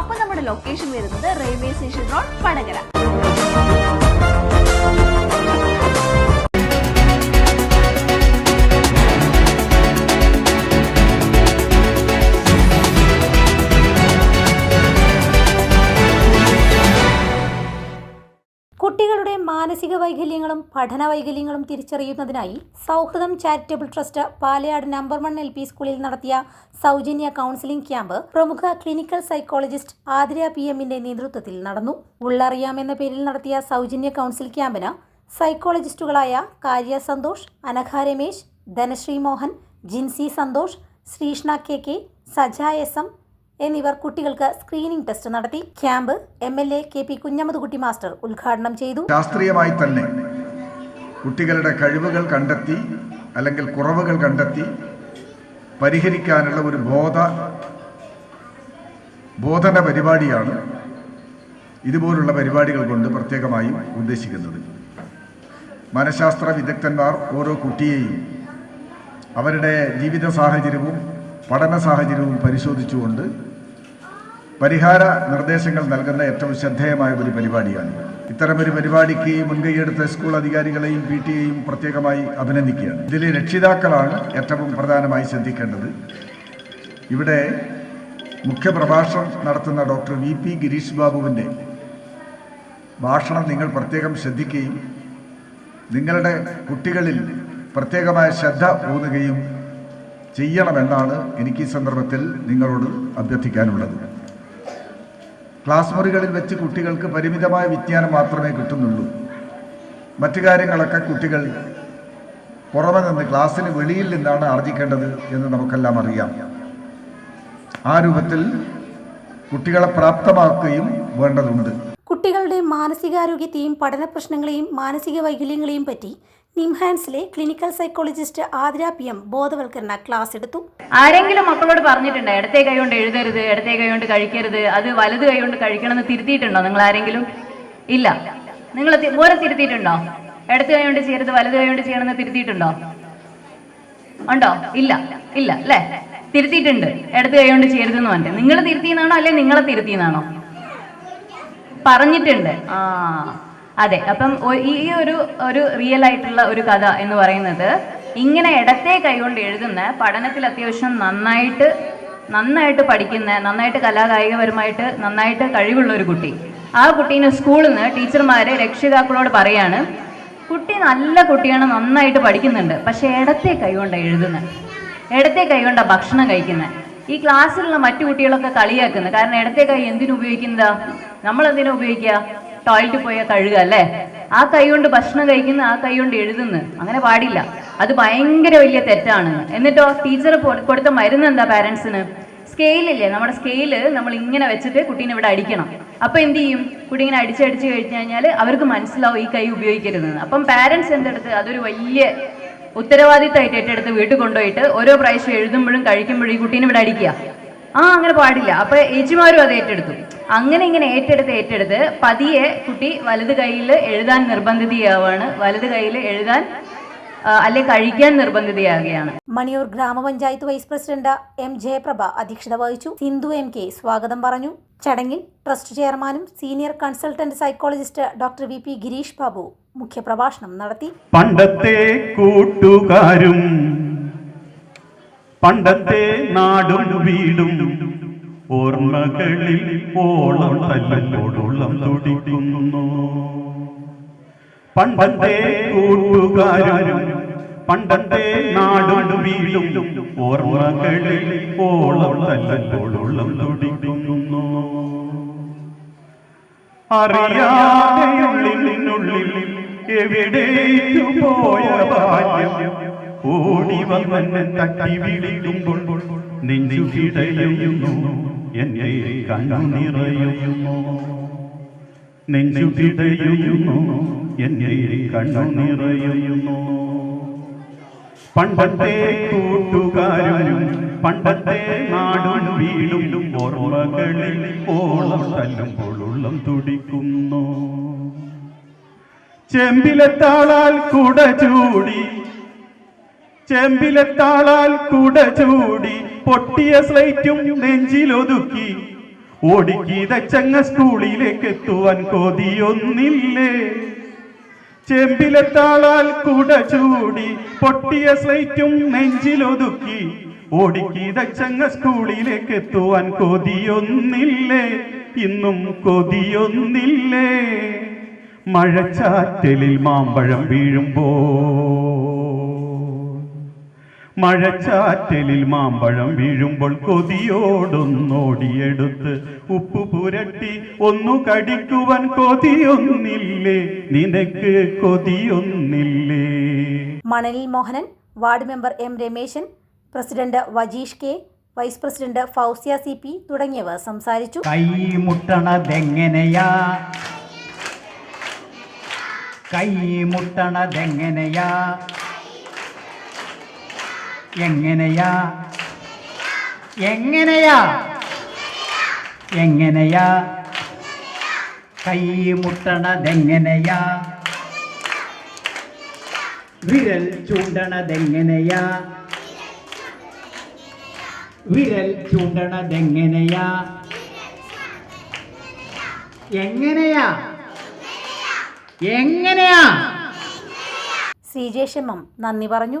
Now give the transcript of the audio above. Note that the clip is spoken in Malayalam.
അപ്പൊ നമ്മുടെ ലൊക്കേഷൻ വരുന്നത് റെയിൽവേ സ്റ്റേഷൻ റോഡ് വടകര. കുട്ടികളുടെ മാനസിക വൈകല്യങ്ങളും പഠന വൈകല്യങ്ങളും തിരിച്ചറിയുന്നതിനായി സൗഹൃദം charitable trust Palayad number one L P സ്കൂളിൽ നടത്തിയ സൗജന്യ കൗൺസിലിംഗ് ക്യാമ്പ് പ്രമുഖ ക്ലിനിക്കൽ സൈക്കോളജിസ്റ്റ് ആതിര പി എമ്മിന്റെ നേതൃത്വത്തിൽ നടന്നു. ഉള്ളറിയാം എന്ന പേരിൽ നടത്തിയ സൗജന്യ കൗൺസിൽ ക്യാമ്പിന് സൈക്കോളജിസ്റ്റുകളായ കാര്യ Santhosh Anagha Ramesh Dhanasree Mohan Jincy Santhosh Sreeshna K K Saja S M എന്നിവർ കുട്ടികൾക്ക് സ്ക്രീനിംഗ് ടെസ്റ്റ് നടത്തി. Camp M L A K P Kunhammedkutty master ഉദ്ഘാടനം ചെയ്തു. ശാസ്ത്രീയമായി തന്നെ കുട്ടികളുടെ കഴിവുകൾ കണ്ടെത്തി അല്ലെങ്കിൽ കുറവുകൾ കണ്ടെത്തി പരിഹരിക്കാനുള്ള ഒരു ബോധ ബോധന പരിപാടിയാണ് ഇതുപോലുള്ള പരിപാടികൾ കൊണ്ട് പ്രത്യേകമായും ഉദ്ദേശിക്കുന്നത്. മനഃശാസ്ത്ര വിദഗ്ധന്മാർ ഓരോ കുട്ടിയെയും അവരുടെ ജീവിത സാഹചര്യവും പഠന സാഹചര്യവും പരിശോധിച്ചുകൊണ്ട് പരിഹാര നിർദ്ദേശങ്ങൾ നൽകുന്ന ഏറ്റവും ശ്രദ്ധേയമായ ഒരു പരിപാടിയാണ്. ഇത്തരമൊരു പരിപാടിക്ക് മുൻകൈയെടുത്ത സ്കൂൾ അധികാരികളെയും പി ടി എയും പ്രത്യേകമായി അഭിനന്ദിക്കുകയാണ്. ഇതിൽ രക്ഷിതാക്കളാണ് ഏറ്റവും പ്രധാനമായി ശ്രദ്ധിക്കേണ്ടത്. ഇവിടെ മുഖ്യപ്രഭാഷണം നടത്തുന്ന ഡോക്ടർ വി പി ഗിരീഷ് ബാബുവിന്റെ ഭാഷണം നിങ്ങൾ പ്രത്യേകം ശ്രദ്ധിക്കുകയും നിങ്ങളുടെ കുട്ടികളിൽ പ്രത്യേകമായ ശ്രദ്ധ ഊന്നുകയും ചെയ്യണമെന്നാണ് എനിക്ക് ഈ സന്ദർഭത്തിൽ നിങ്ങളോട് അഭ്യർത്ഥിക്കാനുള്ളത്. ക്ലാസ് മുറികളിൽ വെച്ച് കുട്ടികൾക്ക് പരിമിതമായ വിജ്ഞാനം മാത്രമേ കിട്ടുന്നുള്ളൂ. മറ്റു കാര്യങ്ങളൊക്കെ കുട്ടികൾ പുറമെ നിന്ന് ക്ലാസ്സിന് വെളിയിൽ നിന്നാണ് ആർജിക്കേണ്ടത് എന്ന് നമുക്കെല്ലാം അറിയാം. ആ രൂപത്തിൽ കുട്ടികളെ പ്രാപ്തമാക്കുകയും വേണ്ടതുണ്ട്. കുട്ടികളുടെ മാനസികാരോഗ്യത്തെയും പഠന പ്രശ്നങ്ങളെയും മാനസിക വൈകല്യങ്ങളെയും പറ്റി നിംഹാൻസിലെ clinical psychologist Athira P M ബോധവൽക്കരണ ക്ലാസ് എടുത്തു. ആരെങ്കിലും മക്കളോട് പറഞ്ഞിട്ടുണ്ടോ ഇടത്തെ കൈ കൊണ്ട് എഴുതരുത് ഇടത്തെ കൈ കൊണ്ട് കഴിക്കരുത് അത് വലത് കൈ കൊണ്ട് കഴിക്കണം എന്ന് തിരുത്തിയിട്ടുണ്ടോ നിങ്ങൾ ആരെങ്കിലും? ഇല്ല. നിങ്ങൾ ഓരോ തിരുത്തിയിട്ടുണ്ടോ? ഇടത്ത് കൈ കൊണ്ട് ചെയ്യരുത് വലത് കൈ കൊണ്ട് ചെയ്യണമെന്ന് തിരുത്തിയിട്ടുണ്ടോ? ഉണ്ടോ? ഇല്ല. ഇല്ല അല്ലേ? തിരുത്തിയിട്ടുണ്ട്. ഇടത്ത് കൈ കൊണ്ട് ചെയ്യരുതെന്ന് പറഞ്ഞിട്ട്. നിങ്ങൾ തിരുത്തിയെന്നാണോ അല്ലെ നിങ്ങളെ തിരുത്തിയെന്നാണോ? പറഞ്ഞിട്ടുണ്ട്. ആ. അതെ അപ്പം ഈ ഒരു ഒരു റിയൽ ആയിട്ടുള്ള ഒരു കഥ എന്ന് പറയുന്നത് ഇങ്ങനെ ഇടത്തെ കൈകൊണ്ട് എഴുതുന്ന പഠനത്തിൽ അത്യാവശ്യം നന്നായിട്ട് നന്നായിട്ട് പഠിക്കുന്ന നന്നായിട്ട് കലാകായികപരമായിട്ട് നന്നായിട്ട് കഴിവുള്ള ഒരു കുട്ടി. ആ കുട്ടീനെ സ്കൂളിൽ നിന്ന് ടീച്ചർമാർ രക്ഷിതാക്കളോട് പറയാണ് കുട്ടി നല്ല കുട്ടിയാണ് നന്നായിട്ട് പഠിക്കുന്നുണ്ട് പക്ഷേ ഇടത്തെ കൈകൊണ്ട് എഴുതുന്നത് ഇടത്തെ കൈ കൊണ്ട് ഭക്ഷണം കഴിക്കുന്നത് ഈ ക്ലാസ്സിലുള്ള മറ്റു കുട്ടികളൊക്കെ കളിയാക്കുന്നത് കാരണം ഇടത്തെ കൈ എന്തിനു ഉപയോഗിക്കുന്നതാ? നമ്മൾ എന്തിനാ ഉപയോഗിക്കുക ടോയ്ലറ്റിൽ പോയ കഴുക അല്ലേ? ആ കൈ കൊണ്ട് ഭക്ഷണം കഴിക്കുന്ന ആ കൈ കൊണ്ട് എഴുതുന്നു. അങ്ങനെ പാടില്ല. അത് ഭയങ്കര വലിയ തെറ്റാണ്. എന്നിട്ടോ ടീച്ചർ കൊടുത്ത മരുന്ന് എന്താ പാരൻസിന് സ്കെയിലില്ലേ നമ്മുടെ സ്കെയിൽ നമ്മൾ ഇങ്ങനെ വെച്ചിട്ട് കുട്ടീനെ ഇവിടെ അടിക്കണം. അപ്പൊ എന്ത് ചെയ്യും? കുട്ടി ഇങ്ങനെ അടിച്ചടിച്ച് കഴിഞ്ഞു കഴിഞ്ഞാൽ അവർക്ക് മനസ്സിലാവും ഈ കൈ ഉപയോഗിക്കരുതെന്ന്. അപ്പം പാരൻസ് എന്തെടുത്ത്? അതൊരു വലിയ ഉത്തരവാദിത്തമായിട്ട് ഏറ്റെടുത്ത് വീട്ടിൽ കൊണ്ടുപോയിട്ട് ഓരോ പ്രാവശ്യം എഴുതുമ്പോഴും കഴിക്കുമ്പോഴും ഈ കുട്ടീനെ ഇവിടെ അടിക്കുക. ആ അങ്ങനെ പാടില്ല. അപ്പൊ ഏച്ചിമാരും അത് ഏറ്റെടുത്തു. അങ്ങനെ ഇങ്ങനെ ഏറ്റെടുത്ത് ഏറ്റെടുത്ത് പതിയെ കുട്ടി വലത് കയ്യിൽ എഴുതാൻ നിർബന്ധിതയാവാണ്. വലത് കയ്യിൽ എഴുതാൻ അല്ലെ കഴിക്കാൻ നിർബന്ധിതയാകുകയാണ്. മണിയൂർ ഗ്രാമപഞ്ചായത്ത് വൈസ് പ്രസിഡന്റ് എം ജയപ്രഭ അധ്യക്ഷത വഹിച്ചു. സിന്ധു എം കെ സ്വാഗതം പറഞ്ഞു. ചടങ്ങിൽ ട്രസ്റ്റ് ചെയർമാനും senior consultant psychologist doctor V P Gireesh Babu മുഖ്യപ്രഭാഷണം നടത്തി. പണ്ടത്തെ കൂട്ടുകാരും പണ്ടത്തെ നാടും വീടും ഓർമ്മകളിൽ ഓളം തല്ലോടുള്ളം തുടിക്കുന്നു. പണ്ടത്തെ കൂട്ടുകാരും പണ്ടത്തെ നാടും വീടും ഓർമ്മകളിൽ ഓളം തല്ലോടുള്ളം തുടിക്കുന്നു. അറിയാതെയുള്ളിനുള്ളിൽ എവിടെ പോയ ബാല്യം ഓടി വന്നെ തട്ടി വിളിക്കുമ്പോൾ നെഞ്ചു കിടയുന്നു എന്നെ കണ്ണു നിറയുന്നു നെഞ്ചു പിടയുമോ എന്നെ കണ്ണു നിറയുന്നു പണ്ടത്തെ കൂട്ടുകാരും പണ്ടത്തെ നാടും വീടും ഓർമ്മകളിൽ ഓളം തല്ലുമ്പോൾ ഉള്ളം തുടിക്കുന്നു. ചെമ്പിലെ താളാൽ കുട ചൂടി ചെമ്പിലെ താളാൽ കുട ചൂടി പൊട്ടിയ സ്ലൈറ്റും നെഞ്ചിലൊതുക്കി. ഓടിക്കീതച്ചങ്ങ സ്കൂളിലേക്ക് എത്തുവാൻ കൊതിയൊന്നില്ലേ? ചെമ്പിലെ താളാൽ കുട ചൂടി പൊട്ടിയ സ്ലൈറ്റും നെഞ്ചിലൊതുക്കി. ഓടിക്കീതച്ചങ്ങ സ്കൂളിലേക്ക് എത്തുവാൻ കൊതിയൊന്നില്ലേ? ഇന്നും കൊതിയൊന്നില്ലേ? മഴച്ചാറ്റലിൽ മാമ്പഴം വീഴുമ്പോ മഴച്ചാറ്റലിൽ മാമ്പഴം വീഴുമ്പോൾ കൊതിയോടൊന്നോടിയെടുത്ത് ഉപ്പ് പുരട്ടി ഒന്നു കടിക്കുവാൻ കൊതിയൊന്നില്ലേ? നിനക്ക് കൊതിയൊന്നില്ലേ? മണലിൽ Mohanan ward member M Rameshan president Vajeesh K vice president Fousiya C P തുടങ്ങിയവർ സംസാരിച്ചു. കൈമുട്ടണതെങ്ങനെയാ കൈമുട്ടണതെങ്ങനെയാ എങ്ങനെയാ? എങ്ങനെയാ? എങ്ങനെയാ? കൈമുട്ടണതെങ്ങനെയാ വിരൽ ചൂണ്ടണതെങ്ങനെയാ? വിരൽ ചൂണ്ടണതെങ്ങനെയാ? എങ്ങനെയാ? എങ്ങനെയാ? സി ജെ ഷെമ്മം നന്ദി പറഞ്ഞു.